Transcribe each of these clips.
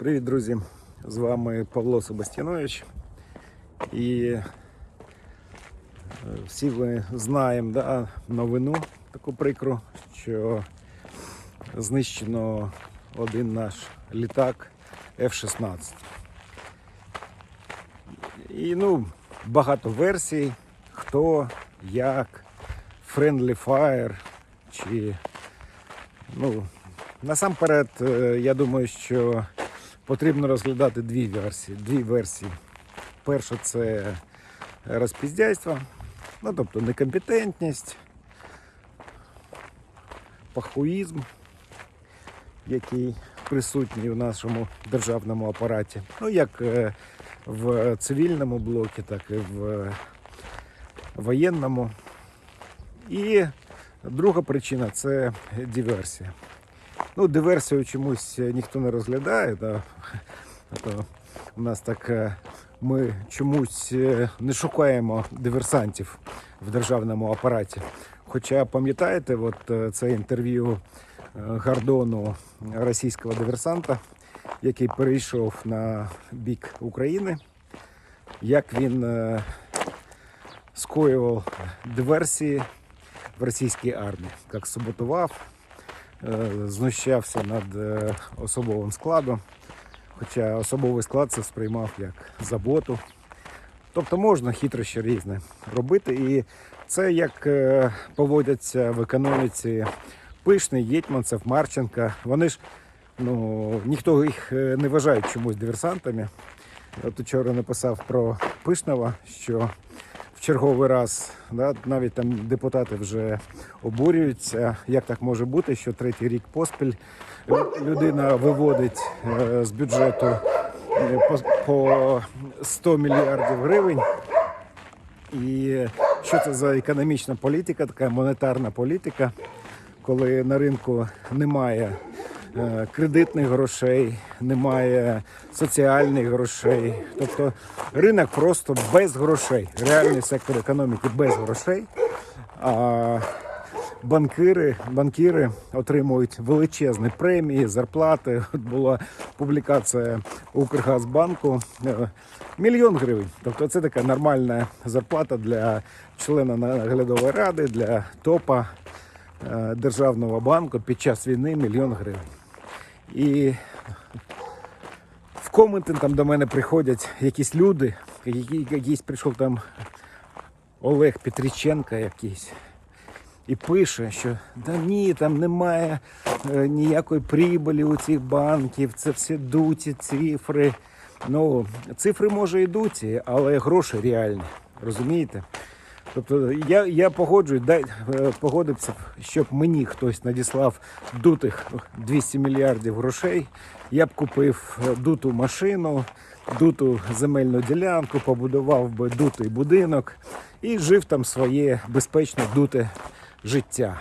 Привіт, друзі! З вами Павло Себастьянович. І е, всі ми знаємо да, новину таку прикру, що знищено один наш літак F-16. І ну, багато версій, хто, як, Friendly Fire чи ну, насамперед, е, я думаю, що потрібно розглядати дві версії. Дві версії. Перша це розпіздяйство, ну тобто некомпетентність, пахуїзм, який присутній в нашому державному апараті. Ну, як е, в цивільному блокі, так і в воєнному. І друга причина це диверсія. Ну, диверсію чомусь ніхто не розглядає. Да? То у нас так е, ми чомусь е, не шукаємо диверсантів в державному апараті. Хоча пам'ятаєте, от е, це інтерв'ю е, Гордону російського диверсанта, який перейшов на бік України, як він е, скоював диверсії в російській армії, як саботував, е, знущався над е, особовим складом. Хоча особовий склад це сприймав як заботу. Тобто можна хитрощі різне робити. І це як е, поводяться в економіці Пишний, Єтьманцев, Марченка. Вони ж ну, ніхто їх е, не вважає чомусь диверсантами. От вчора написав про Пишного, що черговий раз да, навіть там депутати вже обурюються, як так може бути, що третій рік поспіль людина виводить е, з бюджету е, по, по 100 мільярдів гривень. І що це за економічна політика, така монетарна політика, коли на ринку немає кредитних грошей, немає соціальних грошей. Тобто ринок просто без грошей. Реальний сектор економіки без грошей. А банкири, банкіри отримують величезні премії, зарплати. От була публікація Укргазбанку. е, Мільйон гривень. Тобто це така нормальна зарплата для члена наглядової ради, для топа е, державного банку під час війни мільйон гривень. І в коменти там до мене приходять якісь люди, якийсь прийшов там Олег Петріченко якийсь. І пише, що да ні, там немає е, ніякої прибулі у цих банків, це все дуті цифри. Ну, цифри може і дуті, але гроші реальні. Розумієте? Тобто я, я погоджуюсь, дай, е, погодився, щоб мені хтось надіслав дутих 200 мільярдів грошей. Я б купив е, дуту машину, дуту земельну ділянку, побудував би дутий будинок і жив там своє безпечне дуте життя.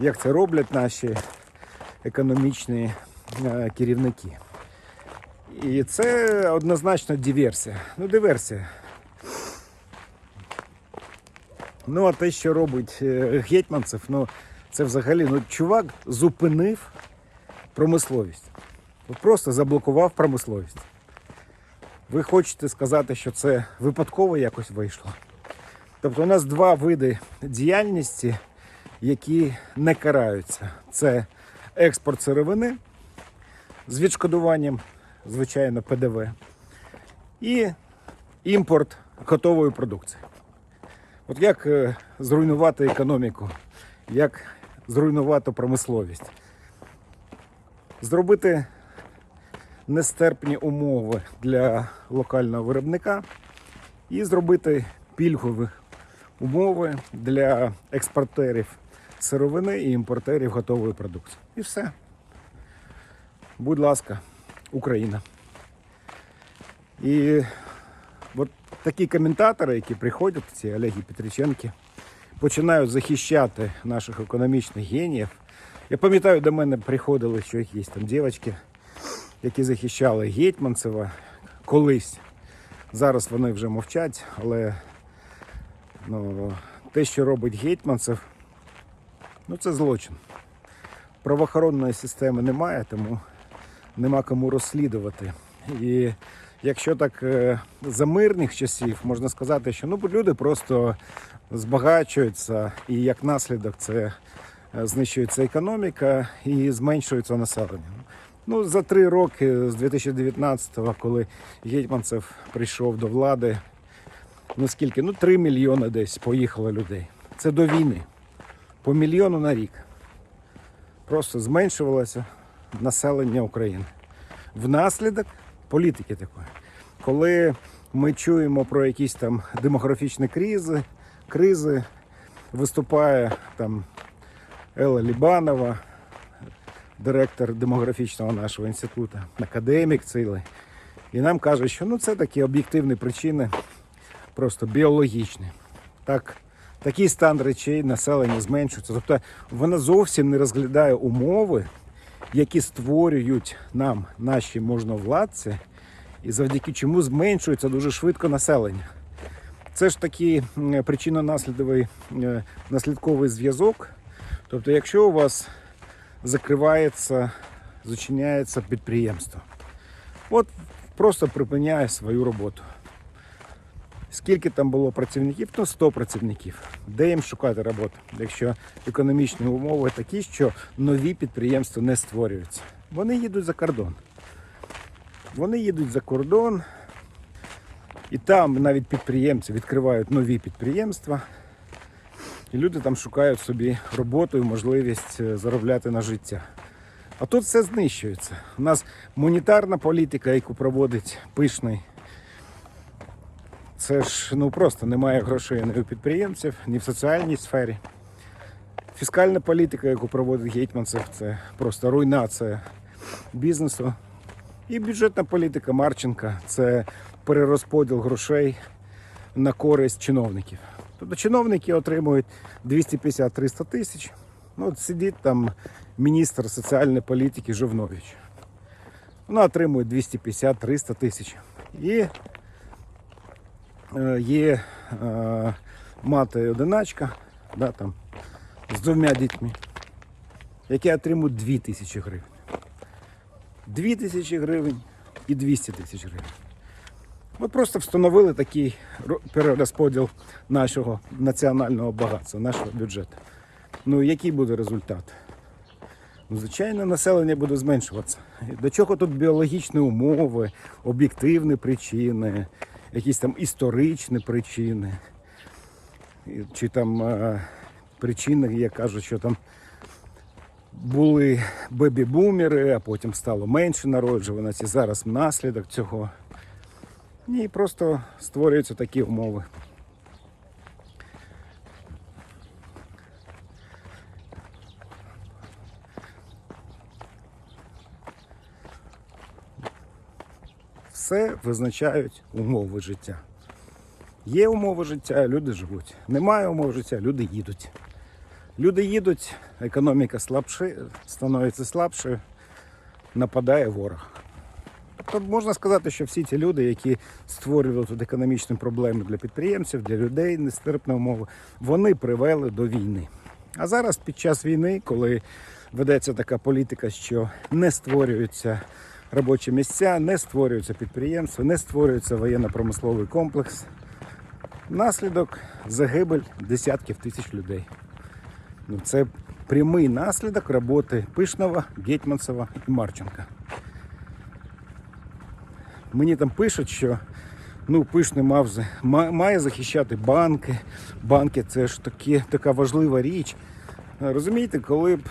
Як це роблять наші економічні е, керівники. І це однозначно диверсія. Ну, диверсія. Ну, а те, що робить е, гетьманцев, ну це взагалі ну, чувак зупинив промисловість. Просто заблокував промисловість. Ви хочете сказати, що це випадково якось вийшло? Тобто у нас два види діяльності, які не караються. Це експорт сировини з відшкодуванням, звичайно, ПДВ, і імпорт готової продукції. От як е, зруйнувати економіку, як зруйнувати промисловість, зробити нестерпні умови для локального виробника і зробити пільгові умови для експортерів сировини і імпортерів готової продукції. І все. Будь ласка, Україна. І такі коментатори, які приходять, ці Олеги Петриченки, починають захищати наших економічних геніїв. Я пам'ятаю, до мене приходили, що якісь там дівчатки, які захищали Гетьманцева колись. Зараз вони вже мовчать, але ну, те, що робить Гетьманцев, ну це злочин. Правоохоронної системи немає, тому нема кому розслідувати. І якщо так е, за мирних часів можна сказати, що ну люди просто збагачуються, і як наслідок це е, знищується економіка і зменшується населення. Ну, за три роки з 2019-го, коли Гетьманцев прийшов до влади, ну скільки? Ну, 3 мільйони десь поїхало людей. Це до війни. По мільйону на рік. Просто зменшувалося населення України. Внаслідок політики такої. Коли ми чуємо про якісь там демографічні кризи, кризи виступає там Елла Лібанова, директор демографічного нашого інституту, академік цілий. І нам кажуть, що ну, це такі об'єктивні причини, просто біологічні. Так, такий стан речей населення зменшується. Тобто вона зовсім не розглядає умови, які створюють нам наші можновладці, і завдяки чому зменшується дуже швидко населення. Це ж такий причинно-наслідовий е, наслідковий зв'язок. Тобто, якщо у вас закривається, зачиняється підприємство, от просто припиняє свою роботу. Скільки там було працівників? Ну, 100 працівників. Де їм шукати роботу, якщо економічні умови такі, що нові підприємства не створюються. Вони їдуть за кордон. Вони їдуть за кордон, і там навіть підприємці відкривають нові підприємства. І люди там шукають собі роботу і можливість е, заробляти на життя. А тут все знищується. У нас монетарна політика, яку проводить пишний. Це ж ну просто немає грошей ні у підприємців, ні в соціальній сфері. Фіскальна політика, яку проводить Гетьманцев, це просто руйнація бізнесу. І бюджетна політика Марченка це перерозподіл грошей на користь чиновників. Тобто чиновники отримують 250-300 тисяч. Ну, от сидить там міністр соціальної політики Жовнович. Вона отримує 250-300 тисяч. І є е, мати одиначка да, там, з двома дітьми, які отримують 2 тисячі гривень. 2 тисячі гривень і 200 тисяч гривень. Ми просто встановили такий ро- перерозподіл нашого національного багатства, нашого бюджету. Ну який буде результат? Ну, звичайно, населення буде зменшуватися. До чого тут біологічні умови, об'єктивні причини, якісь там історичні причини, чи там е, причини, як кажуть, що там були бебі-бумери, а потім стало менше народжуваності. Зараз внаслідок цього. Ні, просто створюються такі умови. Все визначають умови життя. Є умови життя, люди живуть. Немає умов життя, люди їдуть. Люди їдуть, економіка слабше, становиться слабшою, нападає ворог. Тобто можна сказати, що всі ті люди, які створювали тут економічні проблеми для підприємців, для людей, нестерпні умови, вони привели до війни. А зараз під час війни, коли ведеться така політика, що не створюються робочі місця, не створюються підприємства, не створюється воєнно-промисловий комплекс, наслідок загибель десятків тисяч людей. Ну, це прямий наслідок роботи Пишнова, Гетьманцева і Марченка. Мені там пишуть, що ну, Пишний мав, має захищати банки. Банки це ж такі, така важлива річ. Розумієте, коли б,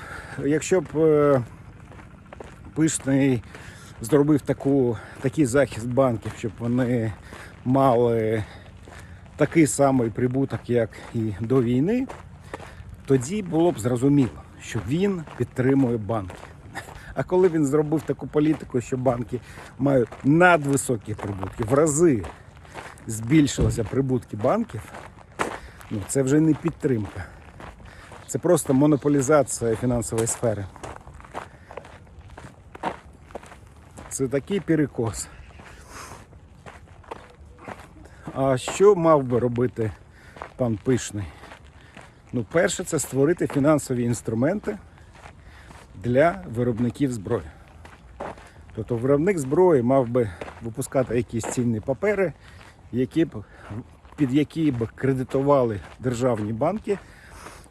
якщо б е, Пишний зробив таку, такий захист банків, щоб вони мали такий самий прибуток, як і до війни, тоді було б зрозуміло, що він підтримує банки. А коли він зробив таку політику, що банки мають надвисокі прибутки, в рази збільшилися прибутки банків, ну це вже не підтримка. Це просто монополізація фінансової сфери. Це такий перекос. А що мав би робити пан Пишний? Ну, перше, це створити фінансові інструменти для виробників зброї. Тобто виробник зброї мав би випускати якісь цінні папери, які б, під які б кредитували державні банки,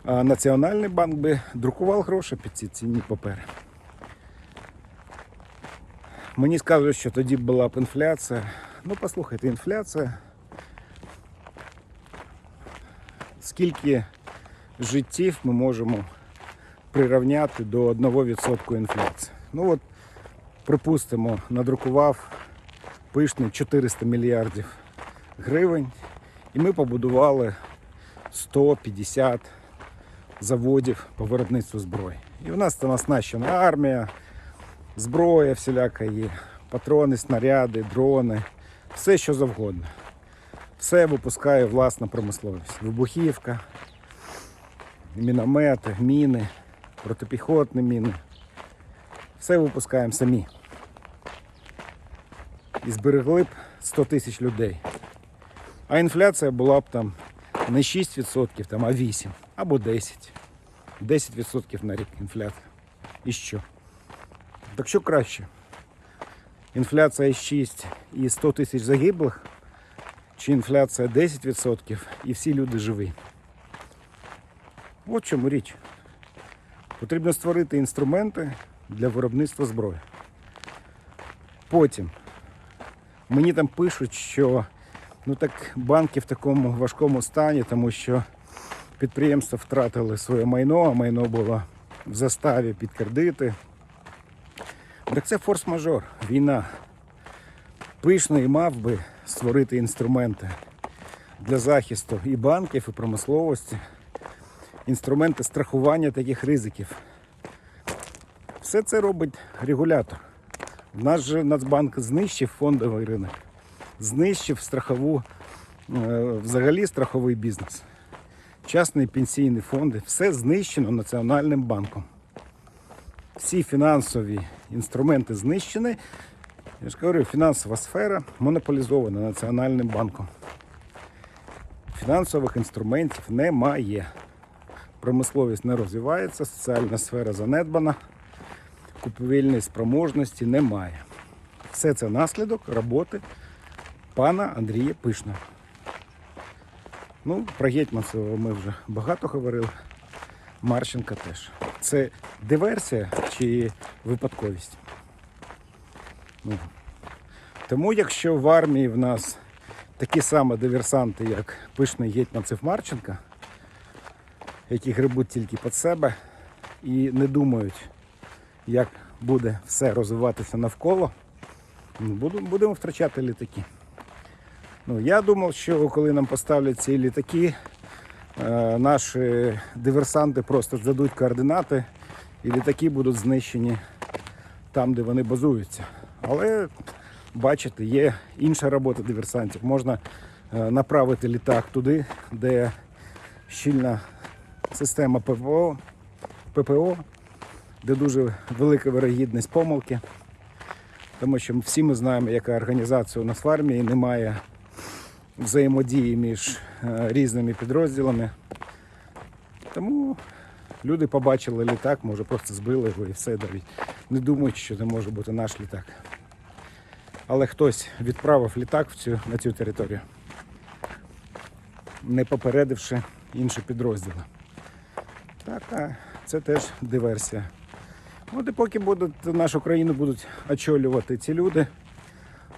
а Національний банк би друкував гроші під ці цінні папери. Мені скажуть, що тоді була б інфляція. Ну, послухайте, інфляція. Скільки життів ми можемо прирівняти до 1% інфляції? Ну от, припустимо, надрукував пишний 400 мільярдів гривень, і ми побудували 150 заводів по виробництву зброї. І в нас там оснащена армія, зброя всіляка є, патрони, снаряди, дрони, все що завгодно. Все випускає власна промисловість. Вибухівка, міномети, міни, протипіхотні міни. Все випускаємо самі. І зберегли б 100 тисяч людей. А інфляція була б там не 6%, там, а 8% або 10%. 10% на рік інфляція. І що? Так що краще? Інфляція 6 і 100 тисяч загиблих, чи інфляція 10% і всі люди живі. От чому річ. Потрібно створити інструменти для виробництва зброї. Потім мені там пишуть, що ну так банки в такому важкому стані, тому що підприємства втратили своє майно, а майно було в заставі під кредити. Так це форс-мажор, війна. Пишний мав би створити інструменти для захисту і банків, і промисловості, інструменти страхування таких ризиків. Все це робить регулятор. В нас же Нацбанк знищив фондовий ринок, знищив страхову, е, взагалі страховий бізнес. Частні пенсійні фонди, все знищено Національним банком. Всі фінансові інструменти знищені. Я ж говорю, фінансова сфера монополізована Національним банком. Фінансових інструментів немає. Промисловість не розвивається, соціальна сфера занедбана, купівельної спроможності немає. Все це наслідок роботи пана Андрія Пишного. Ну, про Гетьманцева ми вже багато говорили. Марченка теж. Це диверсія чи випадковість? Ну, тому якщо в армії в нас такі самі диверсанти, як пишний гетьманцев Марченка, які грибуть тільки під себе і не думають, як буде все розвиватися навколо, ну, будемо втрачати літаки. Ну, я думав, що коли нам поставлять ці літаки, е, наші диверсанти просто здадуть координати і літаки будуть знищені там, де вони базуються. Але бачите, є інша робота диверсантів. Можна е, направити літак туди, де щільна система ППО, ППО, де дуже велика вирогідність помилки. Тому що всі ми знаємо, яка організація у нас в армії, немає взаємодії між е, різними підрозділами. Тому люди побачили літак, може просто збили його і все навіть не думають, що це може бути наш літак. Але хтось відправив літак в цю, на цю територію, не попередивши інші підрозділи. Так, а це теж диверсія. От і поки будуть нашу країну будуть очолювати ці люди,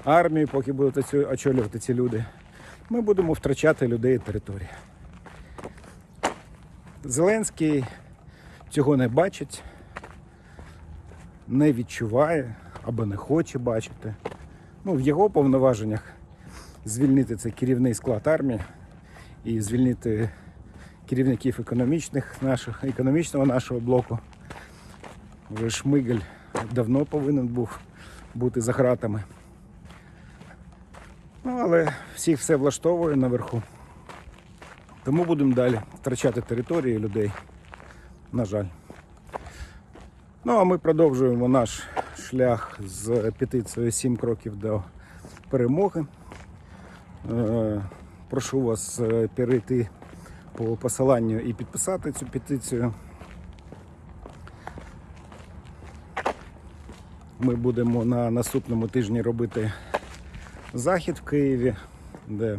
армію, поки будуть очолювати ці люди, ми будемо втрачати людей і території. Зеленський цього не бачить, не відчуває або не хоче бачити. Ну, в його повноваженнях звільнити цей керівний склад армії і звільнити керівників економічних наших, економічного нашого блоку. Вже Шмигаль давно повинен був бути за гратами. Ну, але всіх все влаштовує наверху. Тому будемо далі втрачати території людей. На жаль. Ну, а ми продовжуємо наш шлях з петицією 7 кроків до перемоги. Е, Прошу вас е, перейти по посиланню і підписати цю петицію. Ми будемо на наступному тижні робити захід в Києві, де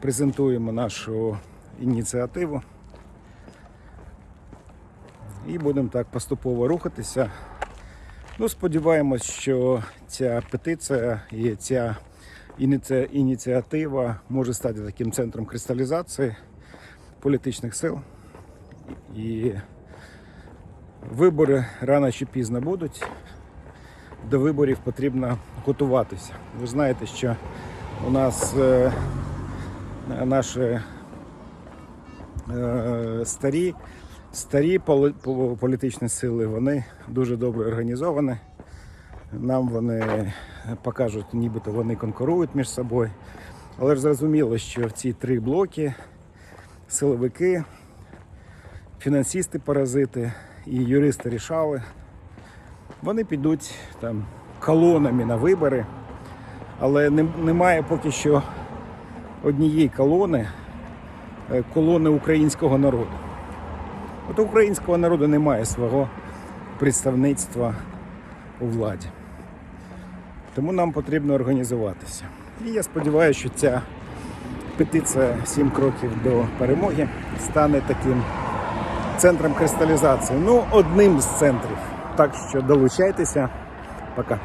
презентуємо нашу ініціативу. І будемо так поступово рухатися. Ну, сподіваємось, що ця петиція і ця ініці- ініціатива може стати таким центром кристалізації політичних сил. І вибори рано чи пізно будуть. До виборів потрібно готуватися. Ви знаєте, що у нас е, наші е, старі, старі політичні сили, вони дуже добре організовані. Нам вони покажуть, нібито вони конкурують між собою. Але ж зрозуміло, що ці три блоки силовики, фінансисти-паразити і юристи рішали, вони підуть там колонами на вибори, але немає поки що однієї колони, е, колони українського народу. От українського народу немає свого представництва у владі. Тому нам потрібно організуватися. І я сподіваюся, що ця петиція «7 кроків до перемоги стане таким центром кристалізації. Ну, одним з центрів. Так що долучайтеся. Пока.